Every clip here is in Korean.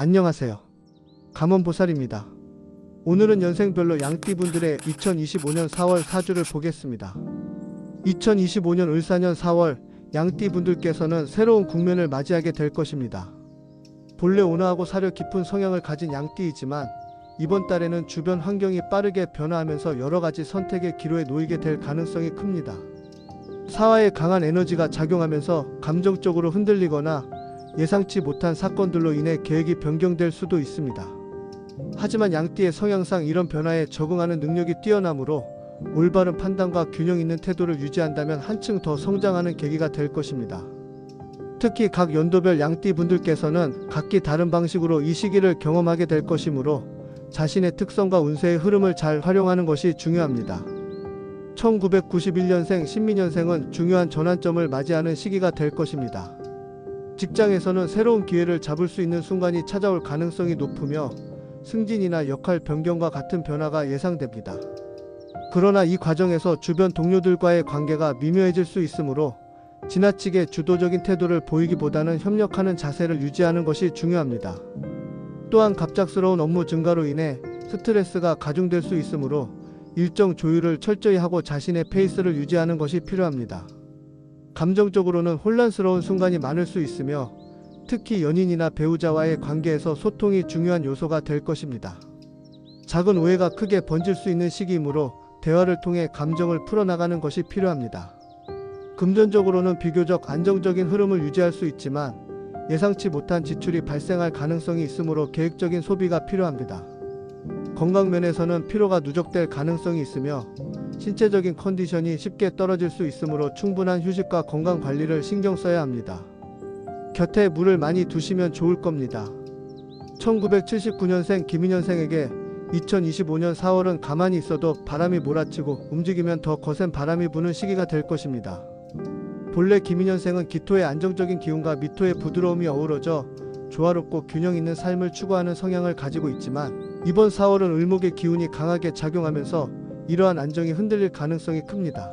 안녕하세요. 감원보살입니다. 오늘은 연생별로 양띠분들의 2025년 4월 사주를 보겠습니다. 2025년 을사년 4월 양띠분들께서는 새로운 국면을 맞이하게 될 것입니다. 본래 온화하고 사려 깊은 성향을 가진 양띠이지만 이번 달에는 주변 환경이 빠르게 변화하면서 여러 가지 선택의 기로에 놓이게 될 가능성이 큽니다. 사화의 강한 에너지가 작용하면서 감정적으로 흔들리거나 예상치 못한 사건들로 인해 계획이 변경될 수도 있습니다. 하지만 양띠의 성향상 이런 변화에 적응하는 능력이 뛰어나므로 올바른 판단과 균형 있는 태도를 유지한다면 한층 더 성장하는 계기가 될 것입니다. 특히 각 연도별 양띠 분들께서는 각기 다른 방식으로 이 시기를 경험하게 될 것이므로 자신의 특성과 운세의 흐름을 잘 활용하는 것이 중요합니다. 1991년생 신민년생은 중요한 전환점을 맞이하는 시기가 될 것입니다. 직장에서는 새로운 기회를 잡을 수 있는 순간이 찾아올 가능성이 높으며 승진이나 역할 변경과 같은 변화가 예상됩니다. 그러나 이 과정에서 주변 동료들과의 관계가 미묘해질 수 있으므로 지나치게 주도적인 태도를 보이기보다는 협력하는 자세를 유지하는 것이 중요합니다. 또한 갑작스러운 업무 증가로 인해 스트레스가 가중될 수 있으므로 일정 조율을 철저히 하고 자신의 페이스를 유지하는 것이 필요합니다. 감정적으로는 혼란스러운 순간이 많을 수 있으며 특히 연인이나 배우자와의 관계에서 소통이 중요한 요소가 될 것입니다. 작은 오해가 크게 번질 수 있는 시기이므로 대화를 통해 감정을 풀어나가는 것이 필요합니다. 금전적으로는 비교적 안정적인 흐름을 유지할 수 있지만 예상치 못한 지출이 발생할 가능성이 있으므로 계획적인 소비가 필요합니다. 건강 면에서는 피로가 누적될 가능성이 있으며 신체적인 컨디션이 쉽게 떨어질 수 있으므로 충분한 휴식과 건강 관리를 신경 써야 합니다. 곁에 물을 많이 두시면 좋을 겁니다. 1979년생 김인현생에게 2025년 4월은 가만히 있어도 바람이 몰아치고 움직이면 더 거센 바람이 부는 시기가 될 것입니다. 본래 김인현생은 기토의 안정적인 기운과 미토의 부드러움이 어우러져 조화롭고 균형 있는 삶을 추구하는 성향을 가지고 있지만 이번 4월은 을목의 기운이 강하게 작용하면서 이러한 안정이 흔들릴 가능성이 큽니다.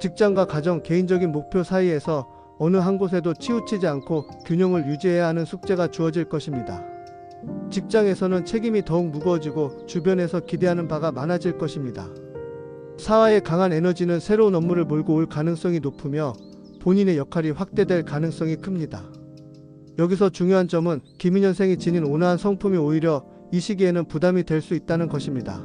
직장과 가정, 개인적인 목표 사이에서 어느 한 곳에도 치우치지 않고 균형을 유지해야 하는 숙제가 주어질 것입니다. 직장에서는 책임이 더욱 무거워지고 주변에서 기대하는 바가 많아질 것입니다. 사화의 강한 에너지는 새로운 업무를 몰고 올 가능성이 높으며 본인의 역할이 확대될 가능성이 큽니다. 여기서 중요한 점은 김인현생이 지닌 온화한 성품이 오히려 이 시기에는 부담이 될 수 있다는 것입니다.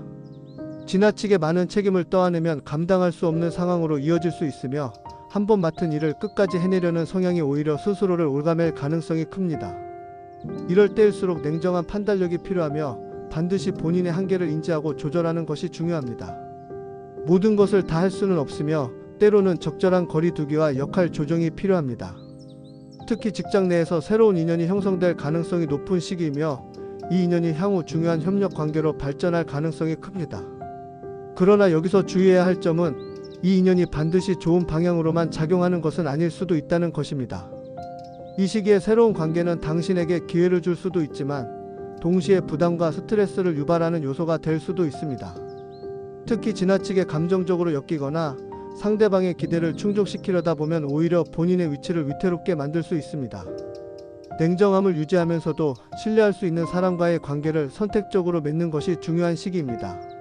지나치게 많은 책임을 떠안으면 감당할 수 없는 상황으로 이어질 수 있으며 한 번 맡은 일을 끝까지 해내려는 성향이 오히려 스스로를 올가맬 가능성이 큽니다. 이럴 때일수록 냉정한 판단력이 필요하며 반드시 본인의 한계를 인지하고 조절하는 것이 중요합니다. 모든 것을 다 할 수는 없으며 때로는 적절한 거리두기와 역할 조정이 필요합니다. 특히 직장 내에서 새로운 인연이 형성될 가능성이 높은 시기이며 이 인연이 향후 중요한 협력 관계로 발전할 가능성이 큽니다. 그러나 여기서 주의해야 할 점은 이 인연이 반드시 좋은 방향으로만 작용하는 것은 아닐 수도 있다는 것입니다. 이 시기에 새로운 관계는 당신에게 기회를 줄 수도 있지만 동시에 부담과 스트레스를 유발하는 요소가 될 수도 있습니다. 특히 지나치게 감정적으로 엮이거나 상대방의 기대를 충족시키려다 보면 오히려 본인의 위치를 위태롭게 만들 수 있습니다. 냉정함을 유지하면서도 신뢰할 수 있는 사람과의 관계를 선택적으로 맺는 것이 중요한 시기입니다.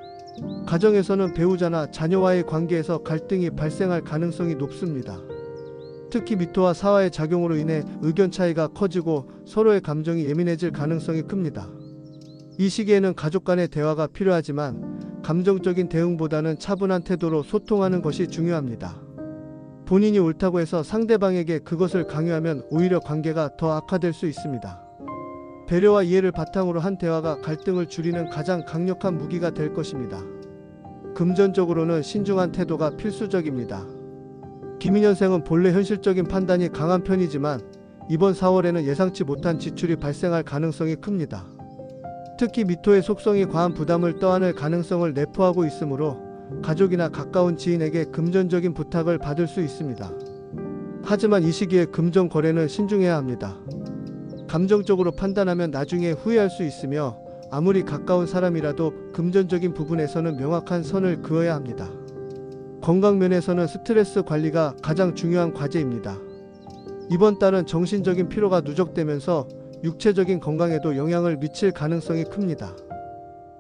가정에서는 배우자나 자녀와의 관계에서 갈등이 발생할 가능성이 높습니다. 특히 미토와 사화의 작용으로 인해 의견 차이가 커지고 서로의 감정이 예민해질 가능성이 큽니다. 이 시기에는 가족 간의 대화가 필요하지만 감정적인 대응보다는 차분한 태도로 소통하는 것이 중요합니다. 본인이 옳다고 해서 상대방에게 그것을 강요하면 오히려 관계가 더 악화될 수 있습니다. 배려와 이해를 바탕으로 한 대화가 갈등을 줄이는 가장 강력한 무기가 될 것입니다. 금전적으로는 신중한 태도가 필수적입니다. 김인현생은 본래 현실적인 판단이 강한 편이지만 이번 4월에는 예상치 못한 지출이 발생할 가능성이 큽니다. 특히 미토의 속성이 과한 부담을 떠안을 가능성을 내포하고 있으므로 가족이나 가까운 지인에게 금전적인 부탁을 받을 수 있습니다. 하지만 이 시기에 금전 거래는 신중해야 합니다. 감정적으로 판단하면 나중에 후회할 수 있으며 아무리 가까운 사람이라도 금전적인 부분에서는 명확한 선을 그어야 합니다. 건강 면에서는 스트레스 관리가 가장 중요한 과제입니다. 이번 달은 정신적인 피로가 누적되면서 육체적인 건강에도 영향을 미칠 가능성이 큽니다.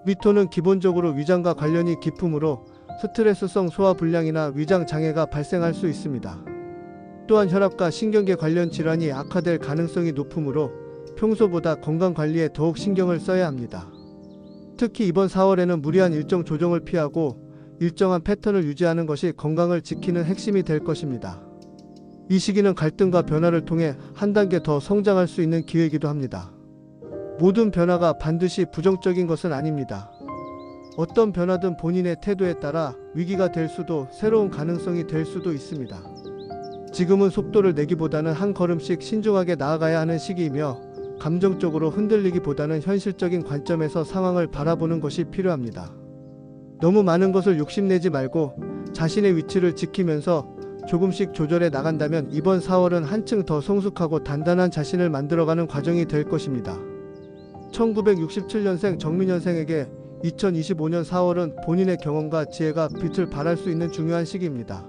미토는 기본적으로 위장과 관련이 깊으므로 스트레스성 소화불량이나 위장 장애가 발생할 수 있습니다. 또한 혈압과 신경계 관련 질환이 악화될 가능성이 높으므로 평소보다 건강 관리에 더욱 신경을 써야 합니다. 특히 이번 4월에는 무리한 일정 조정을 피하고 일정한 패턴을 유지하는 것이 건강을 지키는 핵심이 될 것입니다. 이 시기는 갈등과 변화를 통해 한 단계 더 성장할 수 있는 기회이기도 합니다. 모든 변화가 반드시 부정적인 것은 아닙니다. 어떤 변화든 본인의 태도에 따라 위기가 될 수도 새로운 가능성이 될 수도 있습니다. 지금은 속도를 내기보다는 한 걸음씩 신중하게 나아가야 하는 시기이며 감정적으로 흔들리기보다는 현실적인 관점에서 상황을 바라보는 것이 필요합니다. 너무 많은 것을 욕심내지 말고 자신의 위치를 지키면서 조금씩 조절해 나간다면 이번 4월은 한층 더 성숙하고 단단한 자신을 만들어가는 과정이 될 것입니다. 1967년생 정민년생에게 2025년 4월은 본인의 경험과 지혜가 빛을 발할 수 있는 중요한 시기입니다.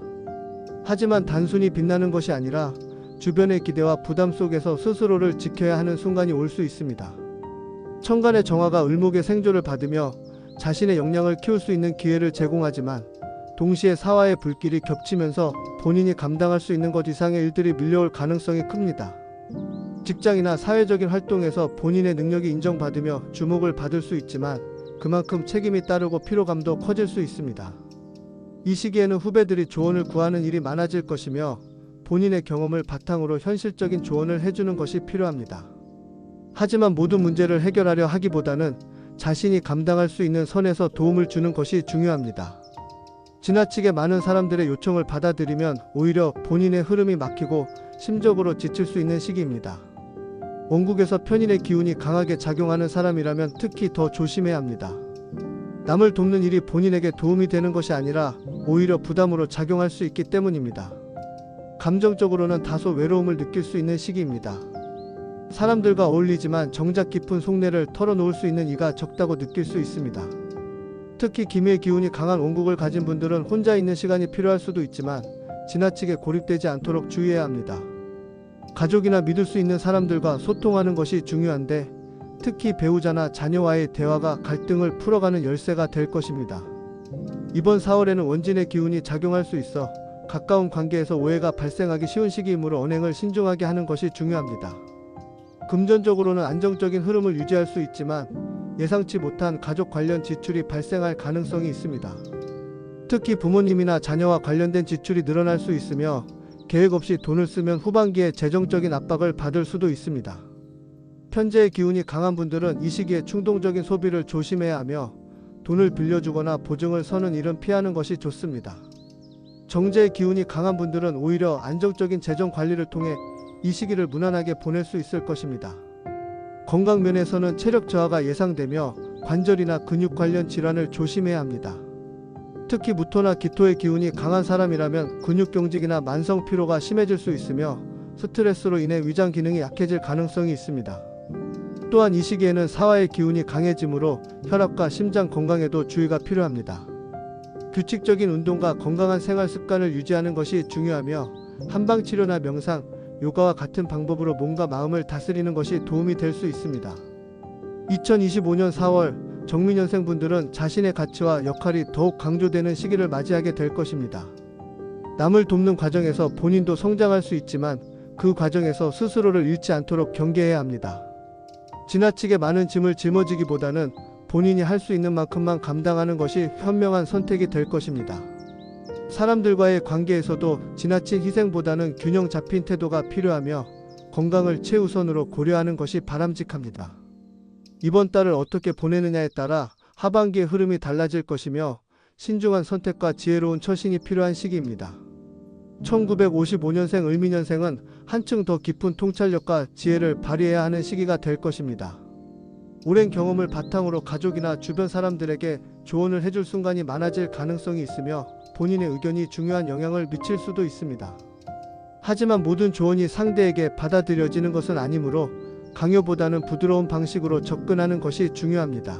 하지만 단순히 빛나는 것이 아니라 주변의 기대와 부담 속에서 스스로를 지켜야 하는 순간이 올 수 있습니다. 천간의 정화가 을목의 생조를 받으며 자신의 역량을 키울 수 있는 기회를 제공하지만 동시에 사화의 불길이 겹치면서 본인이 감당할 수 있는 것 이상의 일들이 밀려올 가능성이 큽니다. 직장이나 사회적인 활동에서 본인의 능력이 인정받으며 주목을 받을 수 있지만 그만큼 책임이 따르고 피로감도 커질 수 있습니다. 이 시기에는 후배들이 조언을 구하는 일이 많아질 것이며 본인의 경험을 바탕으로 현실적인 조언을 해주는 것이 필요합니다. 하지만 모든 문제를 해결하려 하기보다는 자신이 감당할 수 있는 선에서 도움을 주는 것이 중요합니다. 지나치게 많은 사람들의 요청을 받아들이면 오히려 본인의 흐름이 막히고 심적으로 지칠 수 있는 시기입니다. 원국에서 편인의 기운이 강하게 작용하는 사람이라면 특히 더 조심해야 합니다. 남을 돕는 일이 본인에게 도움이 되는 것이 아니라 오히려 부담으로 작용할 수 있기 때문입니다. 감정적으로는 다소 외로움을 느낄 수 있는 시기입니다. 사람들과 어울리지만 정작 깊은 속내를 털어놓을 수 있는 이가 적다고 느낄 수 있습니다. 특히 기미의 기운이 강한 원국을 가진 분들은 혼자 있는 시간이 필요할 수도 있지만 지나치게 고립되지 않도록 주의해야 합니다. 가족이나 믿을 수 있는 사람들과 소통하는 것이 중요한데 특히 배우자나 자녀와의 대화가 갈등을 풀어가는 열쇠가 될 것입니다. 이번 4월에는 원진의 기운이 작용할 수 있어 가까운 관계에서 오해가 발생하기 쉬운 시기이므로 언행을 신중하게 하는 것이 중요합니다. 금전적으로는 안정적인 흐름을 유지할 수 있지만 예상치 못한 가족 관련 지출이 발생할 가능성이 있습니다. 특히 부모님이나 자녀와 관련된 지출이 늘어날 수 있으며 계획 없이 돈을 쓰면 후반기에 재정적인 압박을 받을 수도 있습니다. 편재의 기운이 강한 분들은 이 시기에 충동적인 소비를 조심해야 하며 돈을 빌려주거나 보증을 서는 일은 피하는 것이 좋습니다. 정제의 기운이 강한 분들은 오히려 안정적인 재정 관리를 통해 이 시기를 무난하게 보낼 수 있을 것입니다. 건강 면에서는 체력 저하가 예상되며 관절이나 근육 관련 질환을 조심해야 합니다. 특히 무토나 기토의 기운이 강한 사람이라면 근육 경직이나 만성 피로가 심해질 수 있으며 스트레스로 인해 위장 기능이 약해질 가능성이 있습니다. 또한 이 시기에는 사화의 기운이 강해지므로 혈압과 심장 건강에도 주의가 필요합니다. 규칙적인 운동과 건강한 생활 습관을 유지하는 것이 중요하며 한방 치료나 명상, 요가와 같은 방법으로 몸과 마음을 다스리는 것이 도움이 될 수 있습니다. 2025년 4월 정민년생 분들은 자신의 가치와 역할이 더욱 강조되는 시기를 맞이하게 될 것입니다. 남을 돕는 과정에서 본인도 성장할 수 있지만 그 과정에서 스스로를 잃지 않도록 경계해야 합니다. 지나치게 많은 짐을 짊어지기보다는 본인이 할 수 있는 만큼만 감당하는 것이 현명한 선택이 될 것입니다. 사람들과의 관계에서도 지나친 희생보다는 균형 잡힌 태도가 필요하며 건강을 최우선으로 고려하는 것이 바람직합니다. 이번 달을 어떻게 보내느냐에 따라 하반기의 흐름이 달라질 것이며 신중한 선택과 지혜로운 처신이 필요한 시기입니다. 1955년생 을미년생은 한층 더 깊은 통찰력과 지혜를 발휘해야 하는 시기가 될 것입니다. 오랜 경험을 바탕으로 가족이나 주변 사람들에게 조언을 해줄 순간이 많아질 가능성이 있으며 본인의 의견이 중요한 영향을 미칠 수도 있습니다. 하지만 모든 조언이 상대에게 받아들여지는 것은 아니므로 강요보다는 부드러운 방식으로 접근하는 것이 중요합니다.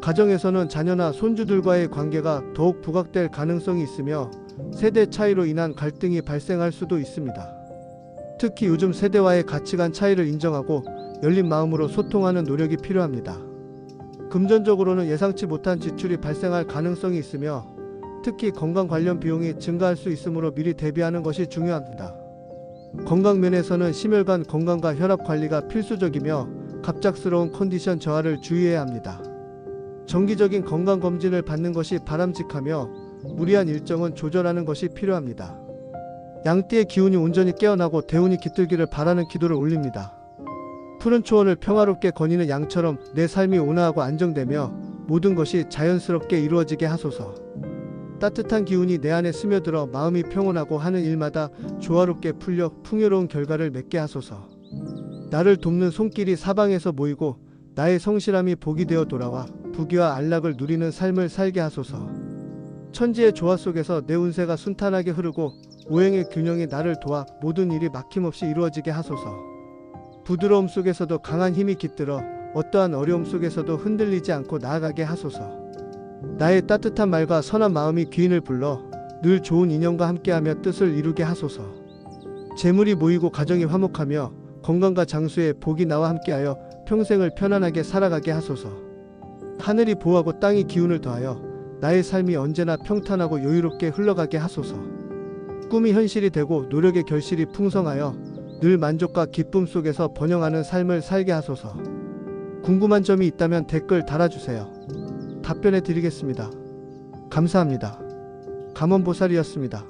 가정에서는 자녀나 손주들과의 관계가 더욱 부각될 가능성이 있으며 세대 차이로 인한 갈등이 발생할 수도 있습니다. 특히 요즘 세대와의 가치관 차이를 인정하고 열린 마음으로 소통하는 노력이 필요합니다. 금전적으로는 예상치 못한 지출이 발생할 가능성이 있으며 특히 건강 관련 비용이 증가할 수 있으므로 미리 대비하는 것이 중요합니다. 건강 면에서는 심혈관 건강과 혈압 관리가 필수적이며 갑작스러운 컨디션 저하를 주의해야 합니다. 정기적인 건강 검진을 받는 것이 바람직하며 무리한 일정은 조절하는 것이 필요합니다. 양띠의 기운이 온전히 깨어나고 대운이 깃들기를 바라는 기도를 올립니다. 푸른 초원을 평화롭게 거니는 양처럼 내 삶이 온화하고 안정되며 모든 것이 자연스럽게 이루어지게 하소서. 따뜻한 기운이 내 안에 스며들어 마음이 평온하고 하는 일마다 조화롭게 풀려 풍요로운 결과를 맺게 하소서. 나를 돕는 손길이 사방에서 모이고 나의 성실함이 복이 되어 돌아와 부귀와 안락을 누리는 삶을 살게 하소서. 천지의 조화 속에서 내 운세가 순탄하게 흐르고 오행의 균형이 나를 도와 모든 일이 막힘없이 이루어지게 하소서. 부드러움 속에서도 강한 힘이 깃들어 어떠한 어려움 속에서도 흔들리지 않고 나아가게 하소서. 나의 따뜻한 말과 선한 마음이 귀인을 불러 늘 좋은 인연과 함께하며 뜻을 이루게 하소서. 재물이 모이고 가정이 화목하며 건강과 장수에 복이 나와 함께하여 평생을 편안하게 살아가게 하소서. 하늘이 보호하고 땅이 기운을 더하여 나의 삶이 언제나 평탄하고 여유롭게 흘러가게 하소서. 꿈이 현실이 되고 노력의 결실이 풍성하여 늘 만족과 기쁨 속에서 번영하는 삶을 살게 하소서. 궁금한 점이 있다면 댓글 달아주세요. 답변해 드리겠습니다. 감사합니다. 감원보살이었습니다.